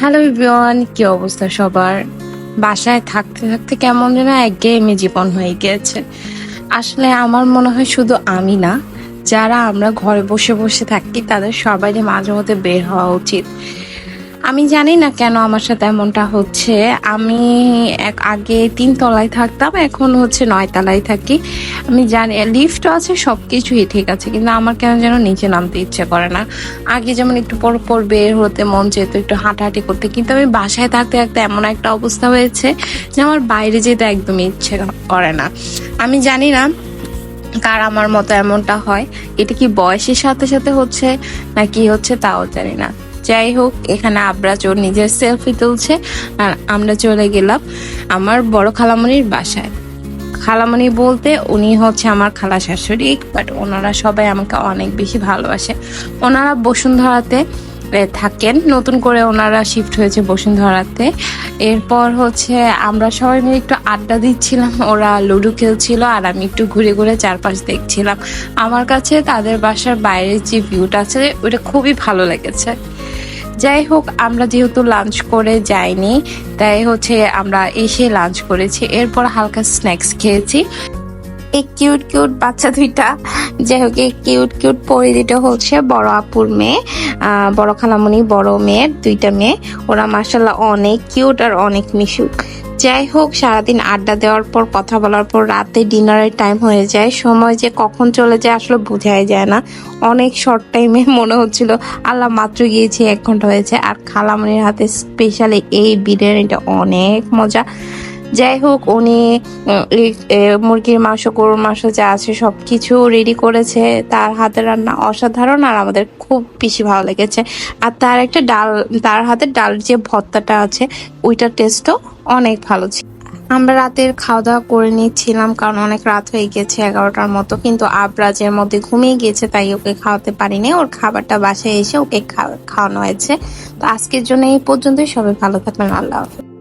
Hello everyone কি অবস্থা সবার? বাসায় থাকতে থাকতে কেমন যেন একঘেয়েমি জীবন হয়ে গিয়েছে। আসলে আমার মনে হয় শুধু আমি না, যারা আমরা ঘরে বসে বসে থাকি, তাদের সবারই মাঝে মধ্যে বের হওয়া উচিত। আমি জানি না কেন আমার সাথে এমনটা হচ্ছে। আমি এক আগে তিন তলায় থাকতাম, এখন হচ্ছে নয় তলায় থাকি। আমি জানি লিফট আছে সব কিছুই ঠিক আছে, কিন্তু আমার কেন যেন নিচে নামতে ইচ্ছে করে না। আগে যেমন একটু পর পর বের হতে মন চেত, একটু হাঁটাহাঁটি করতে, কিন্তু আমি বাসায় থাকতে থাকতে এমন একটা অবস্থা হয়েছে যে আমার বাইরে যেতে একদমই ইচ্ছে করে না। আমি জানি না কার আমার মতো এমনটা হয়, এটা কি বয়সের সাথে সাথে হচ্ছে না কি হচ্ছে তাও জানি না। যাই হোক, এখানে আবরাজ ওর নিজের সেলফি তুলছে আর আমরা চলে গেলাম আমার বড় খালামণির বাসায়। খালামণি বলতে উনি হচ্ছে আমার খালা শাশুড়ি বাট ওনারা সবাই আমাকে অনেক বেশি ভালোবাসে। ওনারা বসুন্ধরাতে থাকেন। নতুন করে ওনারা শিফট হয়েছে বসুন্ধরাতে। এরপর হচ্ছে আমরা সবাই মিলে একটু আড্ডা দিচ্ছিলাম, ওরা লুডো খেলছিল আর আমি একটু ঘুরে ঘুরে চারপাশ দেখছিলাম। আমার কাছে তাদের বাসার বাইরের যে ভিউটা আছে, ওটা খুবই ভালো লেগেছে। যাই হোক, আমরা যেহেতু লাঞ্চ করে যাইনি, তাই হচ্ছে আমরা এসে লাঞ্চ করেছি। এরপর হালকা স্ন্যাক্স খেয়েছি। এই কিউট কিউট বাচ্চা দুইটা, যাই হোক, এই কিউট কিউট পরিধিটা হচ্ছে বড় আপুর মেয়ে বড় খালামণি, বড় মেয়ের দুইটা মেয়ে। ওরা মাসাল্লাহ অনেক কিউট আর অনেক মিশুক। যাই হোক, সারাদিন আড্ডা দেওয়ার পর, কথা বলার পর, রাতে ডিনারের টাইম হয়ে যায়। সময় যে কখন চলে যায় আসলে বোঝাই যায় না। অনেক শর্ট টাইমে মনে হচ্ছিল, আল্লাহ মাত্র গিয়েছি, এক ঘণ্টা হয়েছে। আর খালামনির হাতে স্পেশালি এই বিরিয়ানিটা অনেক মজা। যাই হোক উনি মুরগির মাংস, গরুর মাংস যা আছে সব কিছু রেডি করেছে। তার হাতের রান্না অসাধারণ আর আমাদের খুব বেশি ভালো লেগেছে। আর তার একটা ডাল, তার হাতের ডাল যে ভর্তাটা আছে, ওইটার টেস্টও অনেক ভালো ছিল। আমরা রাতের খাওয়া দাওয়া করে নিচ্ছিলাম কারণ অনেক রাত হয়ে গেছে, এগারোটার মতো। কিন্তু আবরাজের মধ্যে ঘুমিয়ে গিয়েছে তাই ওকে খাওয়াতে পারিনি। ওর খাবারটা বাসায় এসে ওকে খাওয়া- খাওয়ানো হয়েছে। তো আজকের জন্য এই পর্যন্তই। সবাই ভালো থাকবেন। আল্লাহ হাফেজ।